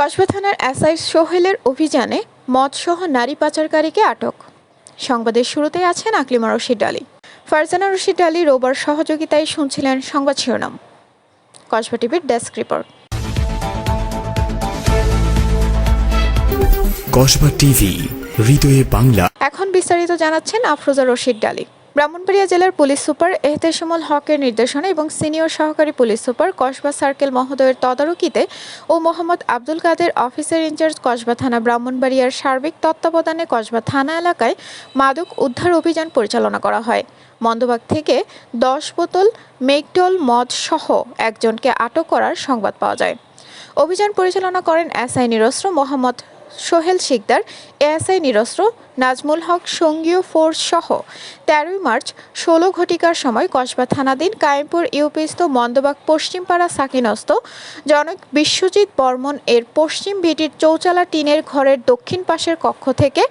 কসবা থানার এসআই সোহেলের অভিযানে মদসহ নারী পাচারকারীকে আটক। সংবাদের শুরুতেই আছেন আকলিমা রশিদ আলী। ফারজানা রশিদ আলী রোবার সহযোগিতায় শুনছিলেন সংবাদ শিরোনাম। কসবা টিভির ডেস্ক রিপোর্ট। কসবা টিভি হৃদয়ে বাংলা। এখন বিস্তারিত জানাচ্ছেন আফরোজা রশিদ ডালি ব্রাহ্মণবাড়িয়া জেলার পুলিশ সুপার এহতেশামুল হকের নির্দেশনা এবং সিনিয়র সহকারী পুলিশ সুপার কসবা সার্কেল মহোদয়ের তদারকিতে ও Mohammad Abdul Kader officer in charge Kasba থানা ব্রাহ্মণবাড়িয়ার সার্বিক তত্ত্বাবধানে কসবা থানা এলাকায় মাদক উদ্ধার অভিযান পরিচালনা করা হয়। মন্দবাগ থেকে দশ বোতল মেকডল মদ সহ একজনকে আটক করার সংবাদ পাওয়া যায়। অভিযান পরিচালনা করেন এসআই নিরস্ত্র মোহাম্মদ সোহেল শিকদার, এএসআই নিরস্ত্র, নাজমুল হক, সঙ্গীয় ফোর্স সহ। তেরোই মার্চ, ষোলো ঘটিকার সময় কসবা থানাধীন কায়েমপুর ইউপিস্থ মন্দবাগ পশ্চিমপাড়া সাকিনস্ত জনক বিশ্বজিৎ বর্মন এর পশ্চিম ভিটির চৌচালা টিনের ঘরের দক্ষিণ পাশের কক্ষ থেকে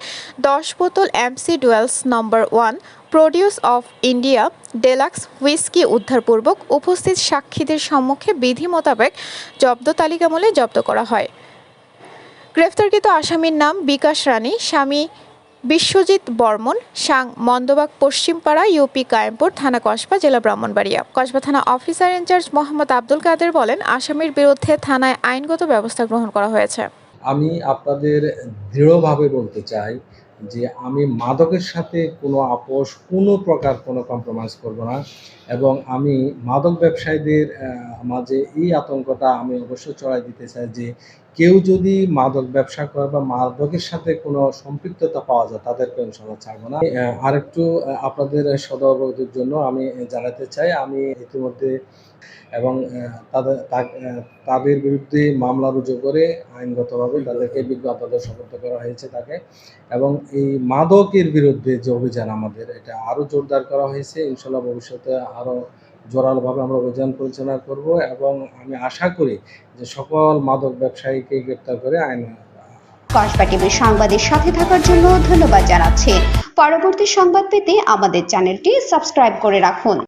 দশ বোতল McDowell's number one produce of India deluxe whisky উদ্ধারপূর্বক উপস্থিত সাক্ষীদের সম্মুখে বিধি মোতাবেক জব্দ তালিকামূলে জব্দ করা হয়। গ্রেফতারকৃত আসামির নাম বিকাশ রানী স্বামী বিশ্বজিৎ বর্মন, সাং মন্দবাগ, পশ্চিমপাড়া, ইউপি, কায়েমপুর, থানা কসবা, জেলা ব্রাহ্মণবাড়িয়া। কসবা থানা officer in charge Mohammad Abdul Kader বলেন, আসামির বিরুদ্ধে থানায় আইনগত ব্যবস্থা গ্রহণ করা হয়েছে। আমি আপনাদের দৃঢ়ভাবে বলতে চাই যে আমি মাদকের সাথে কোনো আপোষ, কোনো প্রকার কোনো কম্প্রোমাইজ করব না এবং আমি মাদক ব্যবসায়ীদের মাঝে এই আতঙ্কটা আমি অবশ্যই চড়াই দিতে চাই যে কেউ যদি মাদক ব্যবসা করে বা মাদকের সাথে কোনো সম্পৃক্ততা পাওয়া যায়, তাদেরকে আমি ইনশাল্লাহ ছাড়বো না। আরেকটু আপনাদের সদবগতির জন্য আমি জানাতে চাই, আমি ইতিমধ্যে এবং তাদের বিরুদ্ধে মামলা রুজু করে আইনগতভাবে তাদেরকে বিজ্ঞ আদালত সমর্থ করা হয়েছে তাকে। এবং এই মাদকের বিরুদ্ধে যে অভিযান আমাদের, এটা আরও জোরদার করা হয়েছে। ইনশাল্লাহ ভবিষ্যতে আরও জোরালোভাবে আমরা অভিযান পরিচালনা করব এবং আমি আশা করি যে সকল মাদক ব্যবসায়ীকে গ্রেপ্তার করে আইন কসবা টিভির সংবাদের সাথে থাকার জন্য ধন্যবাদ জানাচ্ছি। পরবর্তী সংবাদ পেতে আমাদের চ্যানেলটি সাবস্ক্রাইব করে রাখুন।